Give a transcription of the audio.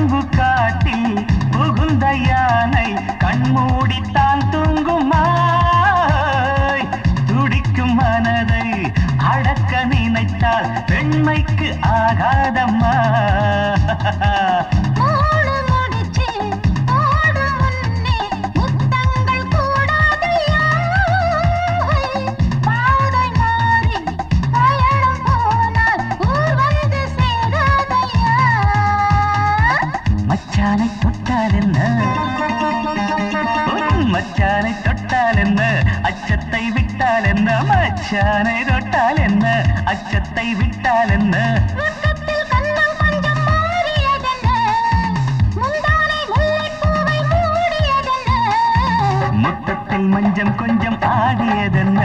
கரும்பு காட்டில் புகுந்த யானை கண்மூடித்தான் தூங்குமாய். துடிக்கும் மனதை அடக்க நினைத்தால் பெண்மைக்கு ஆகாதம்மா. மச்சானை தொட்டால் என்ன? மச்சானை தொட்டால் என்ன? அச்சத்தை விட்டால் என்ன? மச்சானை தொட்டால் என்ன? அச்சத்தை விட்டால் என்ன? மஞ்சம் கொஞ்சம் ஆடியதென்ன?